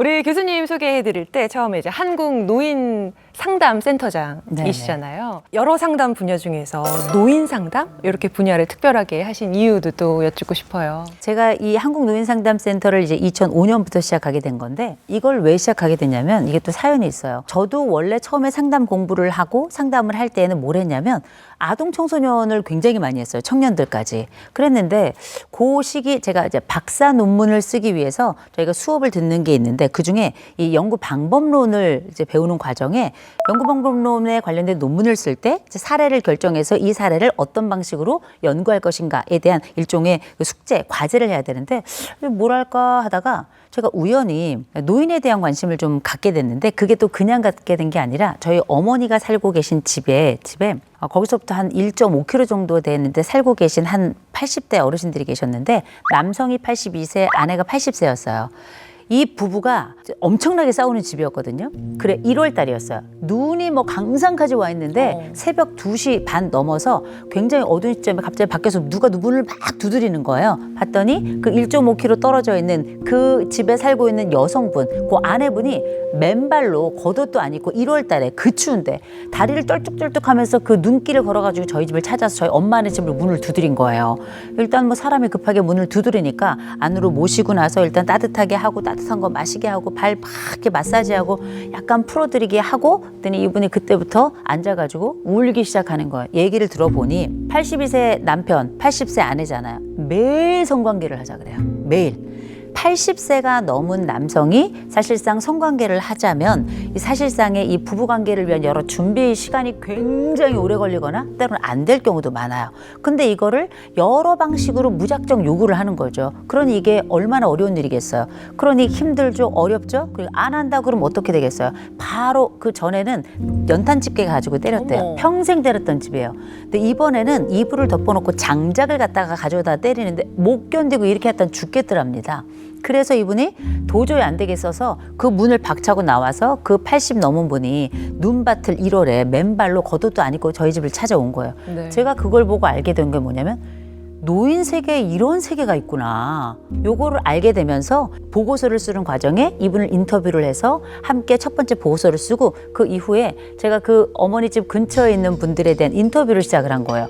우리 교수님 소개해 드릴 때 처음에 이제 한국 노인 상담 센터장이시잖아요. 여러 상담 분야 중에서 노인 상담 이렇게 분야를 특별하게 하신 이유도 또 여쭙고 싶어요. 제가 이 한국 노인 상담 센터를 이제 2005년부터 시작하게 된 건데 이걸 왜 시작하게 됐냐면 이게 또 사연이 있어요. 저도 원래 처음에 상담 공부를 하고 상담을 할 때는 뭘 했냐면 아동 청소년을 굉장히 많이 했어요. 청년들까지. 그랬는데 그 시기 제가 이제 박사 논문을 쓰기 위해서 저희가 수업을 듣는 게 있는데 그 중에 이 연구 방법론을 이제 배우는 과정에 연구 방법론에 관련된 논문을 쓸 때 사례를 결정해서 이 사례를 어떤 방식으로 연구할 것인가에 대한 일종의 그 숙제, 과제를 해야 되는데 뭘 할까 하다가 제가 우연히 노인에 대한 관심을 좀 갖게 됐는데 그게 또 그냥 갖게 된 게 아니라 저희 어머니가 살고 계신 집에 집에 어, 거기서부터 한 1.5km 정도 되는데 살고 계신 한 80대 어르신들이 계셨는데 남성이 82세, 아내가 80세였어요. 이 부부가 엄청나게 싸우는 집이었거든요. 그래, 1월 달이었어요. 눈이 뭐 강산까지 와 있는데 새벽 2시 반 넘어서 굉장히 어두운 시점에 갑자기 밖에서 누가 문을 막 두드리는 거예요. 봤더니 그 1.5km 떨어져 있는 그 집에 살고 있는 여성분, 그 아내분이 맨발로 겉옷도 안 입고 1월 달에 그 추운데 다리를 떨뚝떨뚝 하면서 그 눈길을 걸어가지고 저희 집을 찾아서 저희 엄마네 집을 문을 두드린 거예요. 일단 뭐 사람이 급하게 문을 두드리니까 안으로 모시고 나서 일단 따뜻하게 하고 따뜻 한 거 마시게 하고 발막 이렇게 마사지하고 약간 풀어드리게 하고 그랬더니 이분이 그때부터 앉아가지고 울기 시작하는 거예요. 얘기를 들어보니 82세 남편, 80세 아내잖아요. 매일 성관계를 하자 그래요. 매일. 80세가 넘은 남성이 사실상 성관계를 하자면 이 사실상의 이 부부관계를 위한 여러 준비 시간이 굉장히 오래 걸리거나 때로는 안 될 경우도 많아요. 근데 이거를 여러 방식으로 무작정 요구를 하는 거죠. 그러니 이게 얼마나 어려운 일이겠어요. 그러니 힘들죠, 어렵죠. 그리고 안 한다 그러면 어떻게 되겠어요. 바로 그 전에는 연탄 집게 가지고 때렸대요. 어머. 평생 때렸던 집이에요. 근데 이번에는 이불을 덮어놓고 장작을 갖다가 가져다 때리는데 못 견디고 이렇게 했던 죽겠더랍니다. 그래서 이분이 도저히 안 되겠어서 그 문을 박차고 나와서 그 80 넘은 분이 눈밭을 1월에 맨발로 겉옷도 안 입고 저희 집을 찾아온 거예요. 네. 제가 그걸 보고 알게 된 게 뭐냐면 노인 세계에 이런 세계가 있구나. 요거를 알게 되면서 보고서를 쓰는 과정에 이분을 인터뷰를 해서 함께 첫 번째 보고서를 쓰고 그 이후에 제가 그 어머니 집 근처에 있는 분들에 대한 인터뷰를 시작을 한 거예요.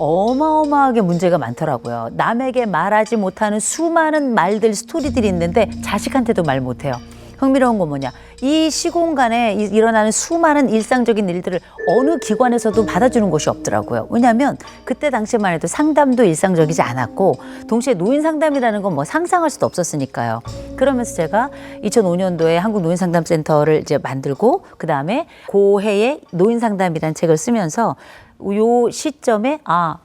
어마어마하게 문제가 많더라고요. 남에게 말하지 못하는 수많은 말들, 스토리들이 있는데 자식한테도 말 못해요. 흥미로운 건 뭐냐. 이 시공간에 이- 일어나는 수많은 일상적인 일들을 어느 기관에서도 받아주는 곳이 없더라고요. 왜냐하면 그때 당시만 해도 상담도 일상적이지 않았고 동시에 노인 상담이라는 건 뭐 상상할 수도 없었으니까요. 그러면서 제가 2005년도에 한국 노인 상담센터를 이제 만들고 그 다음에 고해의 노인 상담이라는 책을 쓰면서 요 시점에 아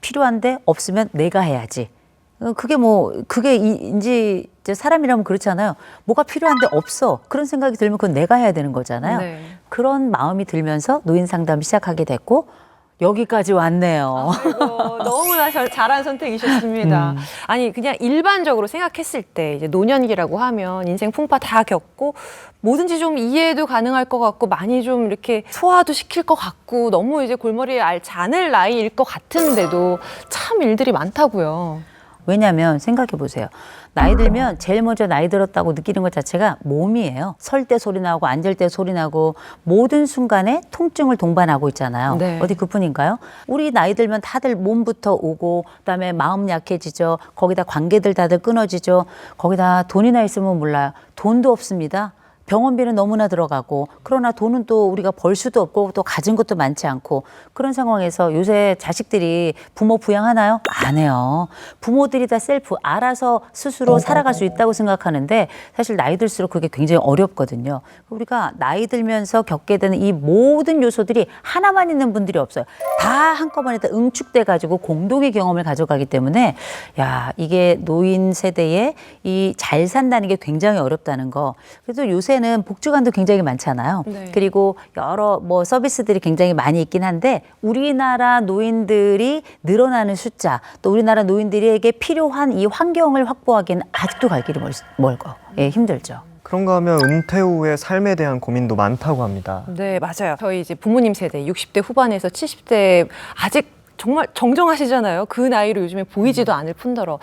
필요한데 없으면 내가 해야지. 어, 그게 뭐 그게 이제 이제 사람이라면 그렇잖아요. 뭐가 필요한데 없어. 그런 생각이 들면 그건 내가 해야 되는 거잖아요. 네. 그런 마음이 들면서 노인 상담 시작하게 됐고 여기까지 왔네요. 아이고, 너무나 잘- 잘한 선택이셨습니다. 음. 아니 그냥 일반적으로 생각했을 때 이제 노년기라고 하면 인생 풍파 다 겪고 뭐든지 좀 이해도 가능할 것 같고 많이 좀 이렇게 소화도 시킬 것 같고 너무 이제 골머리에 알 자늘 나이일 것 같은데도 참 일들이 많다고요. 왜냐하면 생각해 보세요. 나이 들면 제일 먼저 나이 들었다고 느끼는 것 자체가 몸이에요. 설 때 소리 나고 앉을 때 소리 나고 모든 순간에 통증을 동반하고 있잖아요. 네. 어디 그뿐인가요? 우리 나이 들면 다들 몸부터 오고 그다음에 마음 약해지죠. 거기다 관계들 다들 끊어지죠. 거기다 돈이나 있으면 몰라요. 돈도 없습니다. 병원비는 너무나 들어가고 그러나 돈은 또 우리가 벌 수도 없고 또 가진 것도 많지 않고 그런 상황에서 요새 자식들이 부모 부양하나요? 안 해요. 부모들이 다 셀프 알아서 스스로 살아갈 수 있다고 생각하는데 사실 나이 들수록 그게 굉장히 어렵거든요. 우리가 나이 들면서 겪게 되는 이 모든 요소들이 하나만 있는 분들이 없어요. 다 한꺼번에 다 응축돼 가지고 공동의 경험을 가져가기 때문에 야 이게 노인 세대에 이잘 산다는 게 굉장히 어렵다는 거. 그래도 요새 는 복지관도 굉장히 많잖아요. 네. 그리고 여러 뭐 서비스들이 굉장히 많이 있긴 한데 우리나라 노인들이 늘어나는 숫자 또 우리나라 노인들에게 필요한 이 환경을 확보하기는 아직도 갈 길이 멀, 멀고 예, 힘들죠. 그런가 하면 은퇴 후의 삶에 대한 고민도 많다고 합니다. 네, 맞아요. 저희 이제 부모님 세대 60대 후반에서 70대 아직 정말 정정하시잖아요. 그 나이로 요즘에 보이지도 않을 뿐더러